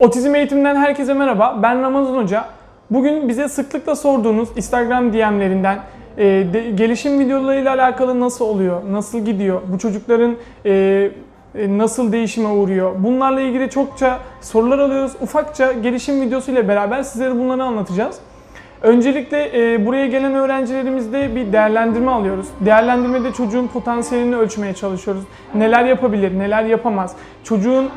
Otizm eğitiminden herkese merhaba. Ben Ramazan Hoca. Bugün bize sıklıkla sorduğunuz Instagram DM'lerinden e, de- gelişim videolarıyla alakalı nasıl oluyor, nasıl gidiyor, bu çocukların e, e, nasıl değişime uğruyor, bunlarla ilgili çokça sorular alıyoruz. Ufakça gelişim videosuyla beraber sizlere bunları anlatacağız. Öncelikle e, buraya gelen öğrencilerimizde bir değerlendirme alıyoruz. Değerlendirmede çocuğun potansiyelini ölçmeye çalışıyoruz. Neler yapabilir, neler yapamaz. Çocuğun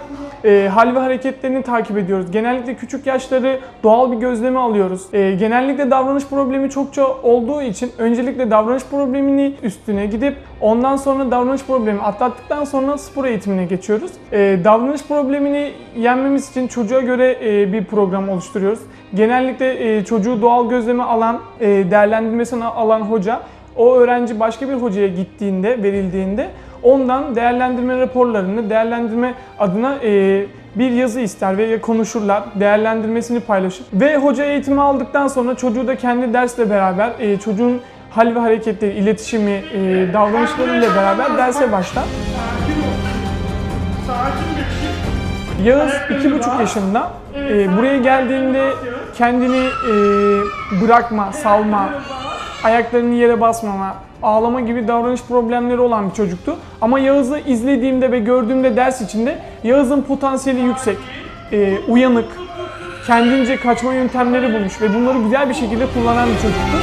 e, hal ve hareketlerini takip ediyoruz. Genellikle küçük yaşları doğal bir gözleme alıyoruz. E, genellikle davranış problemi çokça olduğu için öncelikle davranış problemini üstüne gidip ondan sonra davranış problemi atlattıktan sonra spor eğitimine geçiyoruz. E, davranış problemini yenmemiz için çocuğa göre e, bir program oluşturuyoruz. Genellikle e, çocuğu doğal gözleme alan, e, değerlendirmesini alan hoca o öğrenci başka bir hocaya gittiğinde, verildiğinde ondan değerlendirme raporlarını, değerlendirme adına e, bir yazı ister ve konuşurlar, değerlendirmesini paylaşır. Ve hoca eğitimi aldıktan sonra çocuğu da kendi dersle beraber e, çocuğun hal ve hareketleri, iletişimi, e, davranışlarıyla beraber derse başlar. Yağız iki buçuk yaşında. Ee, buraya geldiğinde kendini e, bırakma, salma, ayaklarını yere basmama, ağlama gibi davranış problemleri olan bir çocuktu. Ama Yağız'ı izlediğimde ve gördüğümde ders içinde Yağız'ın potansiyeli yüksek, e, uyanık, kendince kaçma yöntemleri bulmuş ve bunları güzel bir şekilde kullanan bir çocuktu.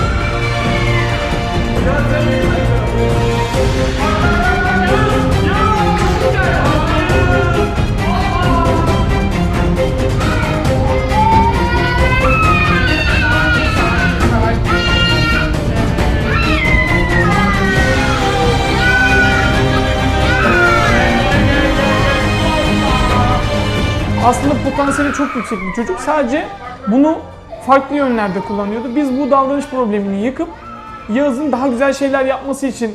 Aslında potansiyeli çok yüksek bir çocuk. Sadece bunu farklı yönlerde kullanıyordu. Biz bu davranış problemini yıkıp Yağız'ın daha güzel şeyler yapması için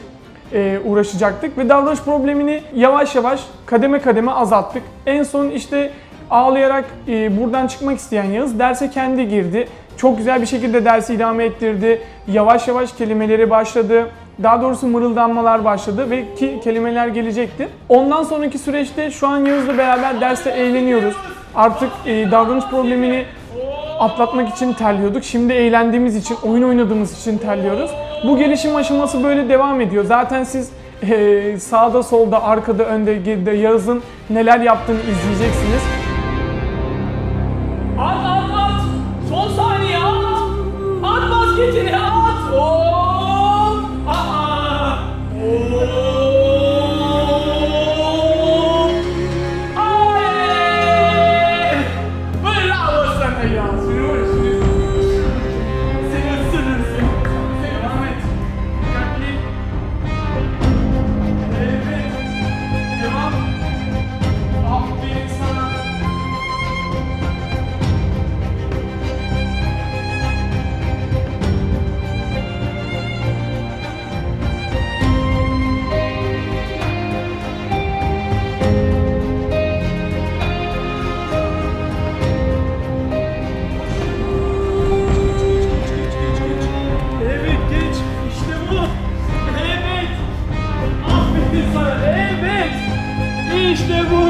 e, uğraşacaktık ve davranış problemini yavaş yavaş kademe kademe azalttık. En son işte ağlayarak e, buradan çıkmak isteyen Yağız derse kendi girdi. Çok güzel bir şekilde dersi idame ettirdi. Yavaş yavaş kelimeleri başladı. Daha doğrusu mırıldanmalar başladı ve ki kelimeler gelecekti. Ondan sonraki süreçte şu an Yağız'la beraber derste eğleniyoruz. Artık e, davranış problemini atlatmak için terliyorduk. Şimdi eğlendiğimiz için, oyun oynadığımız için terliyoruz. Bu gelişim aşaması böyle devam ediyor. Zaten siz e, sağda, solda, arkada, önde, geride Yağız'ın neler yaptığını izleyeceksiniz. İşte bu.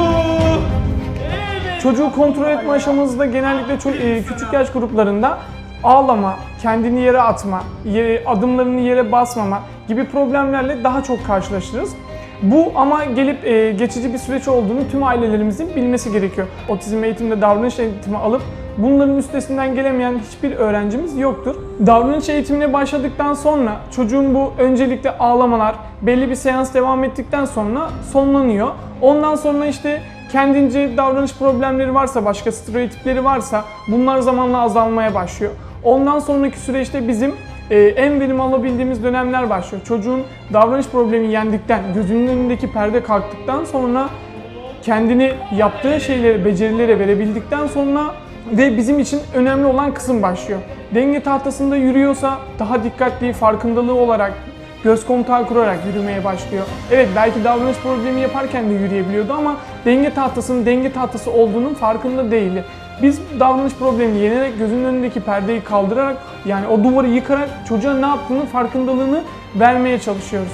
Çocuğu kontrol etme aşamamızda genellikle ço- e, küçük yaş gruplarında ağlama, kendini yere atma, yere- adımlarını yere basmama gibi problemlerle daha çok karşılaşırız. Bu ama gelip e, geçici bir süreç olduğunu tüm ailelerimizin bilmesi gerekiyor. Otizm eğitiminde davranış eğitimi alıp bunların üstesinden gelemeyen hiçbir öğrencimiz yoktur. Davranış eğitimine başladıktan sonra çocuğun bu öncelikle ağlamalar belli bir seans devam ettikten sonra sonlanıyor. Ondan sonra işte kendince davranış problemleri varsa, başka stereotipleri varsa bunlar zamanla azalmaya başlıyor. Ondan sonraki süreçte bizim e, en verim alabildiğimiz dönemler başlıyor. Çocuğun davranış problemi yendikten, gözünün önündeki perde kalktıktan sonra kendini yaptığı şeyleri, becerilere verebildikten sonra ve bizim için önemli olan kısım başlıyor. Denge tahtasında yürüyorsa daha dikkatli, farkındalığı olarak göz kontağı kurarak yürümeye başlıyor. Evet belki davranış problemi yaparken de yürüyebiliyordu ama denge tahtasının denge tahtası olduğunun farkında değildi. Biz davranış problemini yenerek gözünün önündeki perdeyi kaldırarak yani o duvarı yıkarak çocuğa ne yaptığının farkındalığını vermeye çalışıyoruz.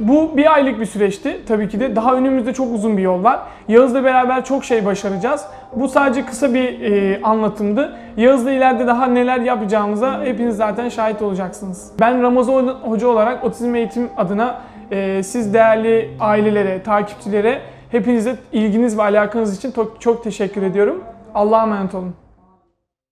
Bu bir aylık bir süreçti tabii ki de. Daha önümüzde çok uzun bir yol var. Yağız'la beraber çok şey başaracağız. Bu sadece kısa bir e, anlatımdı. Yağız'la ileride daha neler yapacağımıza hepiniz zaten şahit olacaksınız. Ben Ramazan Hoca olarak otizm eğitim adına e, siz değerli ailelere, takipçilere hepinize ilginiz ve alakanız için çok, çok teşekkür ediyorum. Allah'a emanet olun.